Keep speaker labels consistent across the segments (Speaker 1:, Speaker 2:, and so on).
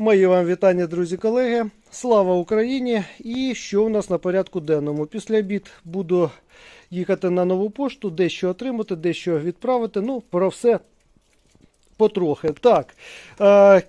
Speaker 1: Мої вам вітання, друзі, колеги. Слава Україні! І що у нас на порядку денному? Після обід буду їхати на нову пошту, дещо отримати, дещо відправити. Ну, про все потрохи. Так. Е,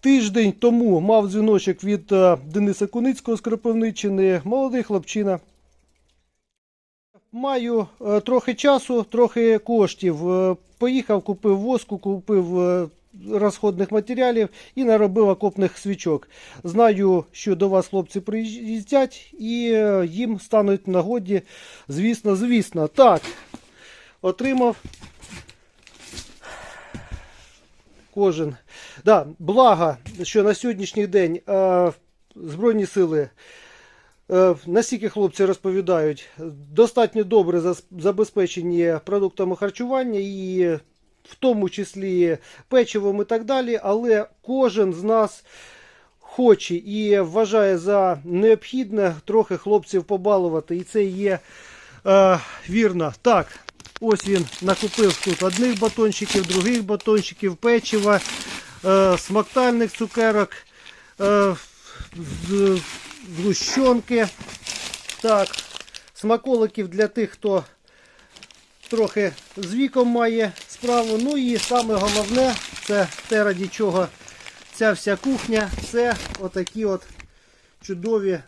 Speaker 1: тиждень тому мав дзвіночок від е, Дениса Куницького з Кропивниччини. Молодий хлопчина. Маю е, трохи часу, трохи коштів. Поїхав, купив воску, купив розходних матеріалів і наробив окопних свічок. Знаю, що до вас хлопці приїздять і е, їм стануть нагоді, звісно, звісно. Так, отримав кожен. Да, благо, що на сьогоднішній день е, Збройні сили. Е, Наскільки хлопці розповідають, достатньо добре забезпечені продуктами харчування і в тому числі печивом і так далі, але кожен з нас хоче і вважає за необхідне трохи хлопців побалувати. І це є е, вірно. Так, ось він накупив тут одних батончиків, других батончиків, печива, е, смактальних цукерок. Е, згущенки. Так, смаколиків для тих, хто трохи з віком має справу. Ну і саме головне, це те, раді чого ця вся кухня, це отакі от чудові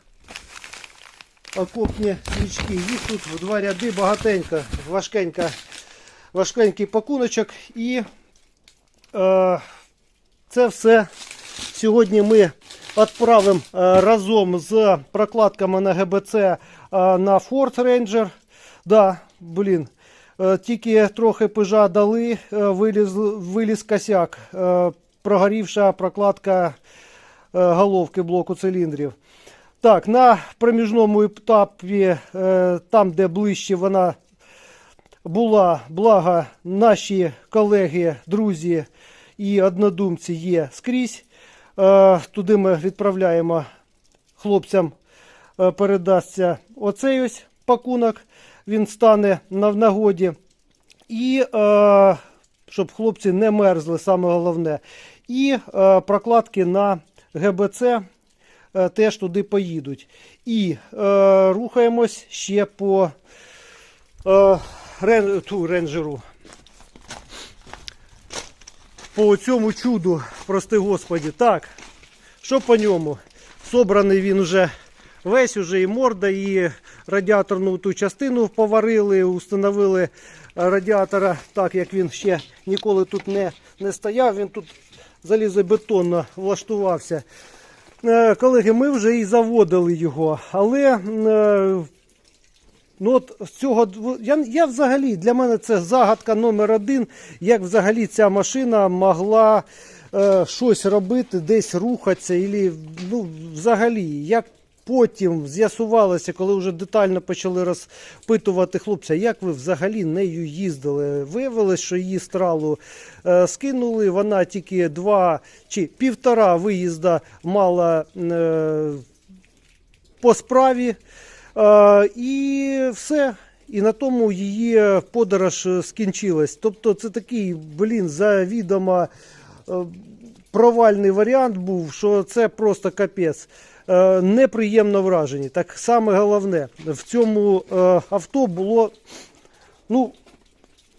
Speaker 1: окопні свічки. Їх тут в два ряди багатенько, важкенька, важкенький пакуночок. І е, це все сьогодні ми відправимо е, разом з прокладками на ГБЦ е, на Ford Ranger. Да, блін. Е, Тільки трохи пижа дали, е, виліз, виліз косяк. Е, Прогорівша прокладка головки блоку циліндрів. Так, на проміжному етапі, там, де ближче вона була, благо наші колеги, друзі і однодумці є скрізь. Туди ми відправляємо хлопцям, передасться оцей ось пакунок, він стане на нагоді. І е, щоб хлопці не мерзли, саме головне. І е, прокладки на ГБЦ е, теж туди поїдуть. І е, рухаємось ще по е, рен, ту, ренджеру. По цьому чуду, прости господі. Так, що по ньому? Собраний він уже весь, уже і морда, і радіаторну ту частину поварили, установили радіатора, так як він ще ніколи тут не, не стояв. Він тут залізобетонно влаштувався. Е, Колеги, ми вже і заводили його, але е, Ну от цього я, я взагалі для мене це загадка номер один, як взагалі ця машина могла е, щось робити, десь рухатися, ілі, ну, взагалі, як потім з'ясувалося, коли вже детально почали розпитувати хлопця, як ви взагалі нею їздили. Виявилось, що її стралу е, скинули, вона тільки два чи півтора виїзда мала. Е, по справі. Е, і все. І на тому її подорож е, скінчилась. Тобто це такий, блін, завідомо е, провальний варіант був, що це просто капець. Е, Неприємно вражені. Так саме головне, в цьому е, авто було ну,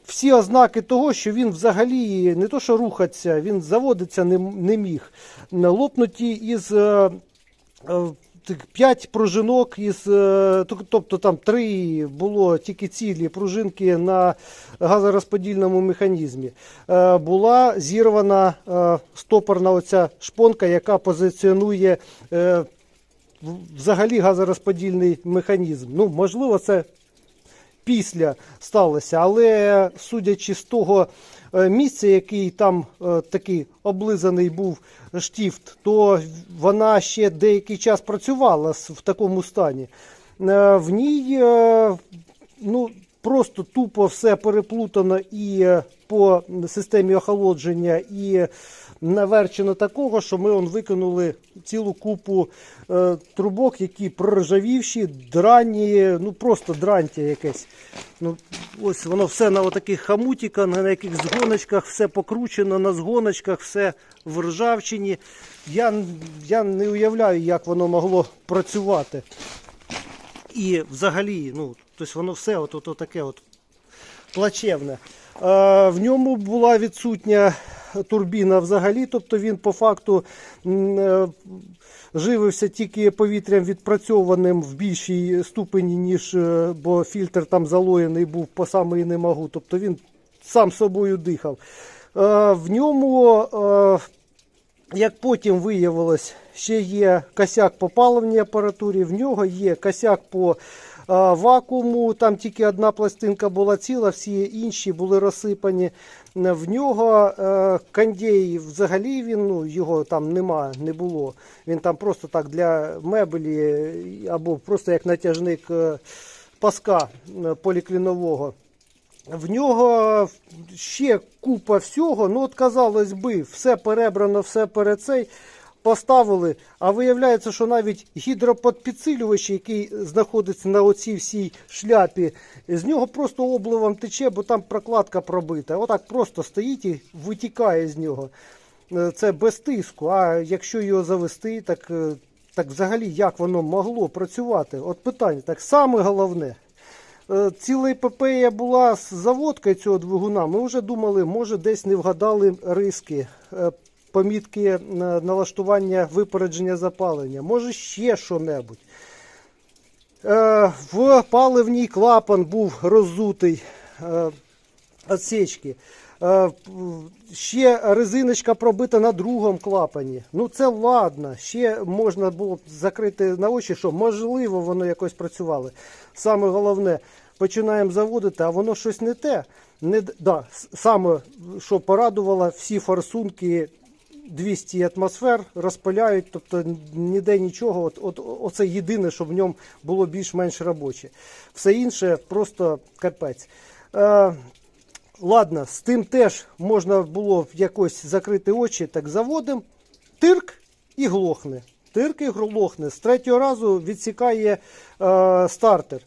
Speaker 1: всі ознаки того, що він взагалі не то, що рухатися, він заводиться не, не міг. Лопнуті із п'ять пружинок із, е, тобто там три було тільки цілі пружинки на газорозподільному механізмі. Е, Була зірвана е, стопорна оця шпонка, яка позиціонує взагалі газорозподільний механізм. Ну, можливо, це після сталося, але судячи з того е, місця, який там е, такий облизаний був штіфт, то вона ще деякий час працювала в такому стані. Е, В ній ну, просто тупо все переплутано і по системі охолодження, і наверчено такого, що ми он викинули цілу купу е, трубок, які проржавівші, драні, ну просто дрантя якесь. Ну, ось воно все на таких хамутіках, на яких згоночках, все покручено на згоночках, все в ржавчині. Я, я не уявляю, як воно могло працювати. І взагалі, ну, тобто воно все от, от, от таке от плачевне. Е, в ньому була відсутня турбіна взагалі, тобто він по факту е, живився тільки повітрям відпрацьованим в більшій ступені, ніж, е, бо фільтр там залоєний був по самий не можу. Тобто він сам собою дихав. Е, в ньому, як потім виявилось, ще є косяк по паливній апаратурі, в нього є косяк по вакууму, там тільки одна пластинка була ціла, всі інші були розсипані. Е, В нього е, кондей взагалі він, ну, його там нема, не було. Він там просто так для меблі е, або просто як натяжник паска поліклінового. В нього ще купа всього. Ну, от казалось би, все перебрано, все перед цей поставили. А виявляється, що навіть гідроподпідсилювач, який знаходиться на оцій всій шляпі, з нього просто обливом тече, бо там прокладка пробита. Отак просто стоїть і витікає з нього. Е, Це без тиску. А якщо його завести, так, е, так взагалі як воно могло працювати? От питання, так саме головне. Е, Ціла епопея була з заводкою цього двигуна. Ми вже думали, може десь не вгадали риски, помітки е, налаштування випередження запалення, може ще що-небудь. Е, В паливній клапан був роззутий е, отсечки. Ще резиночка пробита на другому клапані. Ну це ладно. Ще можна було закрити на очі, що можливо воно якось працювало. Саме головне, починаємо заводити, а воно щось не те. Не, да, саме, що порадувало, всі форсунки 200 атмосфер розпиляють, тобто ніде нічого. От, от, оце єдине, що в ньому було більш-менш робоче. Все інше просто капець. Е, Ладно, з тим теж можна було якось закрити очі, так заводимо. Тирк і глохне. Тирк і глохне. З третього разу відсікає е, стартер.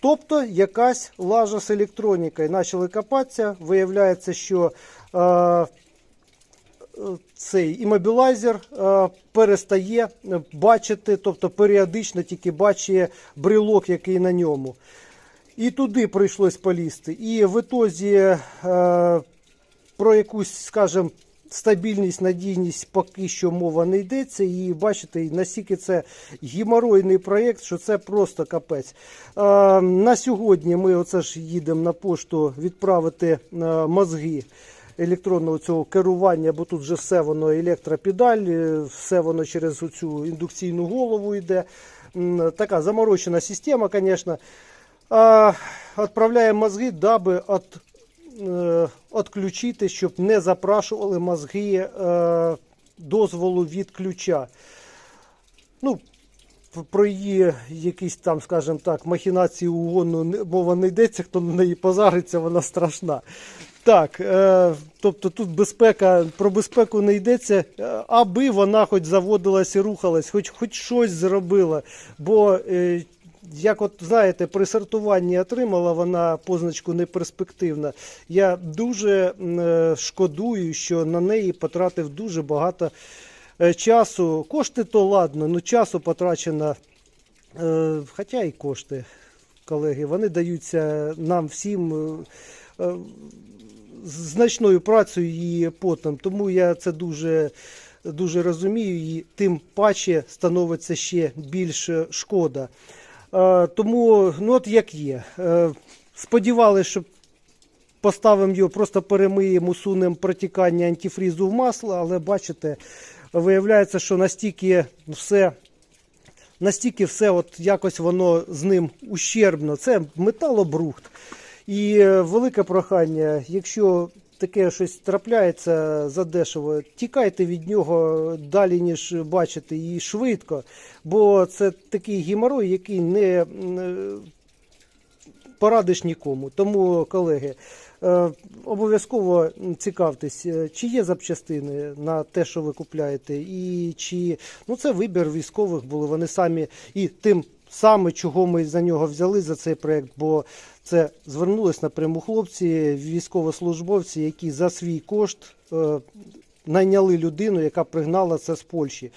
Speaker 1: Тобто якась лажа з електронікою. Почали копатися. Виявляється, що е, цей імобілайзер е, перестає бачити, тобто періодично тільки бачить брелок, який на ньому. І туди прийшлось полізти. І в ітозі е, про якусь, скажімо, стабільність, надійність поки що мова не йдеться. І бачите, настільки це геморойний проєкт, що це просто капець. Е, на сьогодні ми оце ж їдемо на пошту відправити мозги електронного цього керування, бо тут вже все воно електропедаль, е, все воно через цю індукційну голову йде. Така заморочена система, звісно. Отправляємо мозги, даби е, щоб не запрашували мозги е, дозволу від ключа. Ну, про її якісь там, скажімо так, махінації угону мова не йдеться, хто на неї позариться, вона страшна. Так, е, тобто тут безпека, про безпеку не йдеться, е, аби вона хоч заводилась і рухалась, хоч, хоч щось зробила. Бо, е, як от знаєте, при сортуванні отримала вона позначку неперспективна. Я дуже шкодую, що на неї потратив дуже багато часу. Кошти то ладно, ну часу потрачено, хоча і кошти, колеги, вони даються нам всім. Значною працею і потом. Тому я це дуже, дуже розумію, і тим паче становиться ще більше шкода. Е, Тому, ну от як є. Е, Сподівалися, що поставимо його, просто перемиємо, усунемо протікання антифрізу в масло, але бачите, виявляється, що настільки все. Настільки все от якось воно з ним ущербно. Це металобрухт. І е, велике прохання, якщо таке щось трапляється задешево, тікайте від нього далі, ніж бачите, і швидко. Бо це такий геморой, який не е, порадиш нікому. Тому, колеги, Е, Обов'язково цікавтесь, чи є запчастини на те, що ви купляєте, і чи ну це вибір військових були. Вони самі і тим саме, чого ми за нього взяли за цей проект, бо це звернулись напряму хлопці, військовослужбовці, які за свій кошт е, найняли людину, яка пригнала це з Польщі.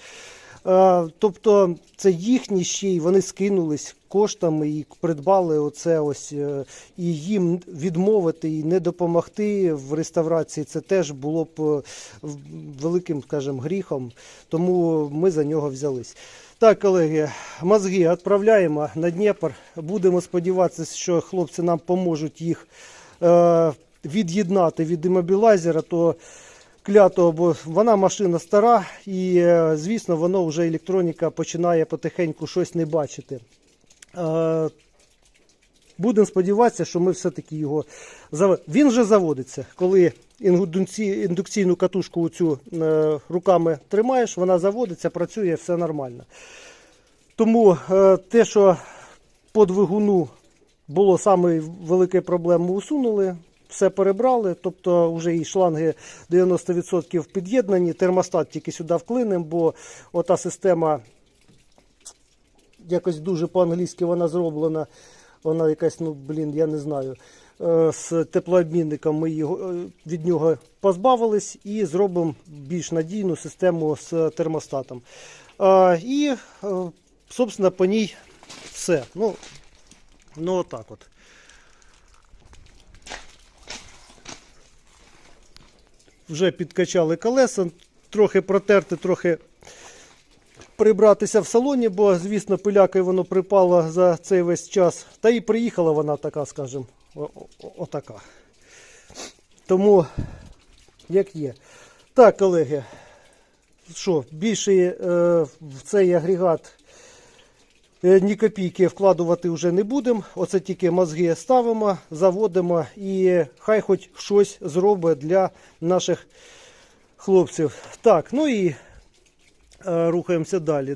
Speaker 1: Е, Тобто це їхні ще й вони скинулись коштами і придбали оце ось е, і їм відмовити і не допомогти в реставрації. Це теж було б е, великим, скажімо, гріхом. Тому ми за нього взялись. Так, колеги, мозги відправляємо на Дніпр. Будемо сподіватися, що хлопці нам поможуть їх е, від'єднати від імобілайзера, То клято, бо вона машина стара, і е, звісно, воно вже електроніка починає потихеньку щось не бачити. Е, Будемо сподіватися, що ми все-таки його зав... Він вже заводиться. Коли індукційну катушку цю е, руками тримаєш, вона заводиться, працює, все нормально. Тому е, те, що по двигуну було саме велике проблема, ми усунули, все перебрали, тобто вже і шланги 90% під'єднані, термостат тільки сюди вклинемо, бо ота система якось дуже по-англійськи вона зроблена. Вона якась, ну блін, я не знаю. Е, З теплообмінником ми його, е, від нього позбавились і зробимо більш надійну систему з термостатом. Е, І, собственно, по ній все. Ну, ну отак от. Вже підкачали колеса, трохи протерти, трохи прибратися в салоні, бо, звісно, пилякою воно припало за цей весь час. Та і приїхала вона така, скажімо, отака. Тому, як є. Так, колеги, що, більше е, в цей агрегат е, ні копійки вкладувати вже не будемо. Оце тільки мозги ставимо, заводимо і хай хоч щось зробить для наших хлопців. Так, ну і рухаємося далі.